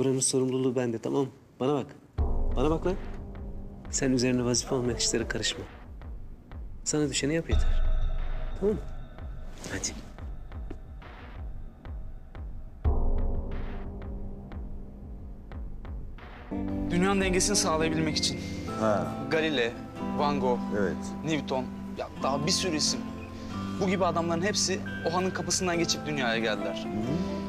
Buranın sorumluluğu bende tamam mı? Bana bak. Bana bak lan. Sen üzerine vazife olmayan işlere karışma. Sana düşeni yap yeter. Tamam mı? Hadi. Dünyanın dengesini sağlayabilmek için. Ha, Galile, Van Gogh, evet. Newton, ya daha bir sürü isim. Bu gibi adamların hepsi o hanın kapısından geçip dünyaya geldiler.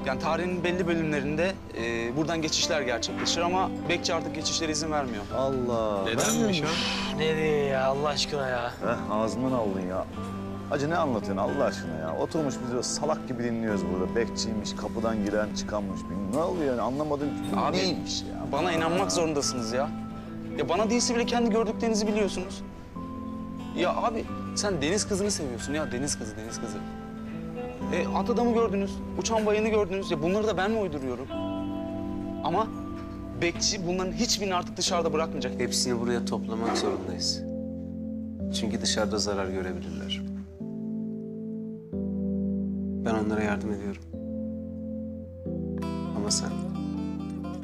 Yani tarihin belli bölümlerinde e, buradan geçişler gerçekleşir ama bekçi artık geçişlere izin vermiyor. Allah. Nedenmiş o? Nereye ya Allah aşkına ya? Heh, ağzımdan aldın ya. Hacı ne anlatıyorsun Allah aşkına ya? Oturmuş biz böyle salak gibi dinliyoruz burada. Bekçiymiş, kapıdan giren çıkanmış. Ne oluyor yani anlamadım. Abi, Neymiş ya? Bana inanmak zorundasınız ya. Ya bana değilse bile kendi gördüklerinizi biliyorsunuz. Ya abi sen deniz kızını seviyorsun ya deniz kızı deniz kızı. E, at adamı gördünüz, uçan bayını gördünüz. Ya bunları da ben mi uyduruyorum? Ama bekçi bunların hiçbirini artık dışarıda bırakmayacak. Hepsini buraya toplamak zorundayız. Çünkü dışarıda zarar görebilirler. Ben onlara yardım ediyorum. Ama sen,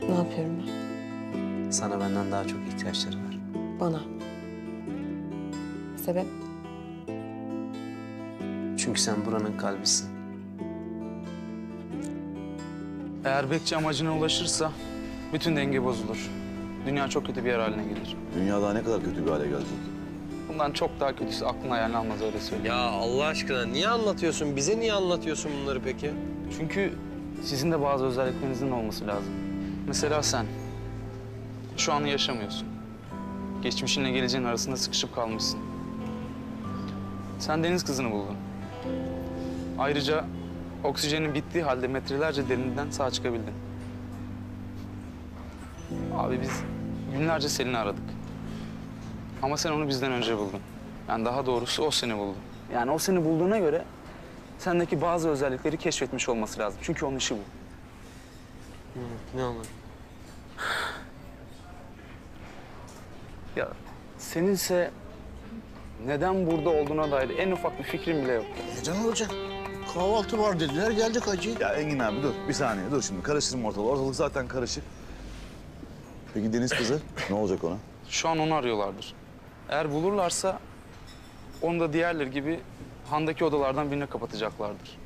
Ne yapıyorum ben? sana benden daha çok ihtiyaçları var. Bana. Sebep? Çünkü sen buranın kalbisin. Eğer bekçi amacına ulaşırsa bütün denge bozulur. Dünya çok kötü bir yer haline gelir. Dünya daha ne kadar kötü bir hale gelecek? Bundan çok daha kötüsü aklın hayalini almaz öyle söyleyeyim. Ya Allah aşkına niye anlatıyorsun? Bize niye anlatıyorsun bunları peki? Çünkü sizin de bazı özelliklerinizin olması lazım. Mesela sen şu anı yaşamıyorsun. Geçmişinle geleceğin arasında sıkışıp kalmışsın. Sen deniz kızını buldun. Ayrıca oksijenin bittiği halde metrelerce derinden sağ çıkabildin. Abi biz günlerce Selin'i aradık. Ama sen onu bizden önce buldun. Yani daha doğrusu o seni buldu. Yani o seni bulduğuna göre sendeki bazı özellikleri keşfetmiş olması lazım. Çünkü onun işi bu. Ne anladın? Ya seninse neden burada olduğuna dair en ufak bir fikrim bile yok. Neden olacak? Kahvaltı var dediler geldik hacı. Ya Engin abi dur bir saniye dur şimdi karıştırma ortalığı. Ortalık zaten karışık. Peki Deniz kızı ne olacak ona? Şu an onu arıyorlardır. Eğer bulurlarsa onu da diğerleri gibi handaki odalardan birine kapatacaklardır.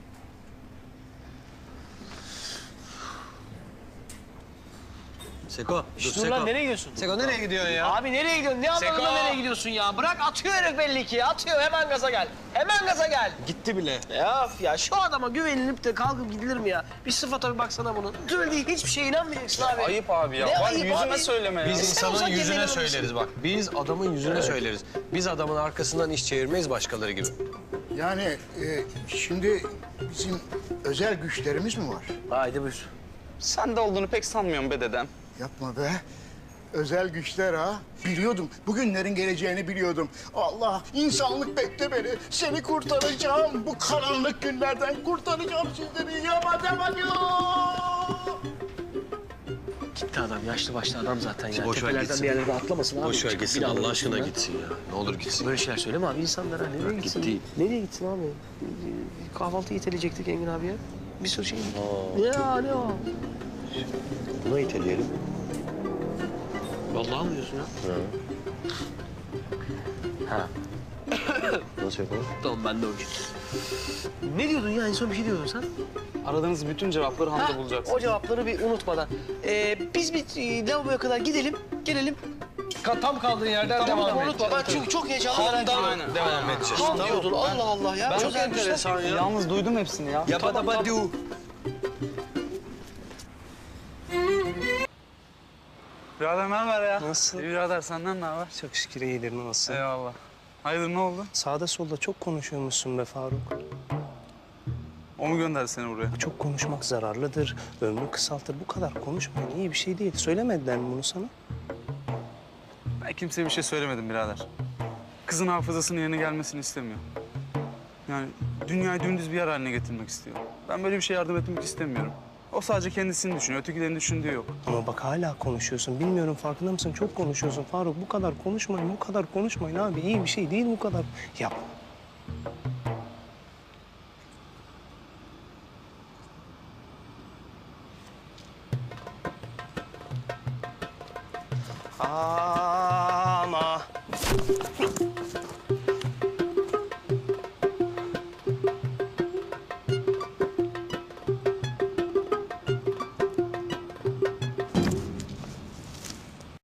Seko, dur Dur Seko. lan nereye gidiyorsun? Seko nereye gidiyorsun ya? Abi nereye gidiyorsun? Ne anlamında Seko! nereye gidiyorsun ya? Bırak atıyor herif belli ki. Atıyor hemen gaza gel. Hemen gaza gel. Gitti bile. Ya ya şu adama güvenilip de kalkıp gidilir mi ya? Bir sıfata bir baksana bunun. Söylediği hiçbir şeye inanmayacaksın abi. Ayıp abi ya. Ne Var ayıp yüzüme abi? söyleme ya. Biz Sen insanın yüzüne söyleriz bak. Biz adamın yüzüne söyleriz. Biz adamın arkasından iş çevirmeyiz başkaları gibi. Yani e, şimdi bizim özel güçlerimiz mi var? Haydi buyur. Sen de olduğunu pek sanmıyorum be dedem. Yapma be. Özel güçler ha. Biliyordum. Bugünlerin geleceğini biliyordum. Allah insanlık bekle beni. Seni kurtaracağım. Bu karanlık günlerden kurtaracağım sizleri. Yamadım Gitti adam. Yaşlı başlı adam zaten ya. Boş ver Tepelerden gitsin. bir yerlere atlamasın abi. Boş ver Çıkıp gitsin Allah aşkına üstünden. gitsin ya. Ne olur gitsin. Böyle şeyler söyleme abi insanlara. Nereye gitsin? gitti. Nereye gitsin abi? Kahvaltı iteleyecektik Engin abiye. Bir sürü şey. Ne ya ne o? Buna iteleyelim. Vallahi mı diyorsun ya? Ha. Nasıl yapalım? Tamam ben de o iş. Ne diyordun ya? En son bir şey diyordun sen. Aradığınız bütün cevapları Ha, handa bulacaksın. o cevapları bir unutmadan. Ee, biz bir e, lavaboya kadar gidelim, gelelim. Tam kaldığın yerden Tamam tamam unutma. Ben çünkü çok heyecanlı merak ediyorum. Aynen. devam edeceğiz. Han diyordun. Allah Allah ya. Çok enteresan ya. Yalnız duydum hepsini ya. Yaba daba du. Birader ne haber ya? Nasıl? İyi birader senden ne haber? Çok şükür iyidir nasıl? Eyvallah. Hayırdır ne oldu? Sağda solda çok konuşuyormuşsun be Faruk. O mu gönderdi seni buraya? Çok konuşmak zararlıdır, ömrü kısaltır. Bu kadar konuşmayın iyi bir şey değil. Söylemediler mi bunu sana? Ben kimseye bir şey söylemedim birader. Kızın hafızasının yerine gelmesini istemiyor. Yani dünyayı dümdüz bir yer haline getirmek istiyor. Ben böyle bir şey yardım etmek istemiyorum. O sadece kendisini düşünüyor, ötekilerin düşündüğü yok. Ama bak hala konuşuyorsun. Bilmiyorum farkında mısın? Çok konuşuyorsun Faruk. Bu kadar konuşmayın, bu kadar konuşmayın abi. İyi bir şey değil bu kadar. Yap. Ama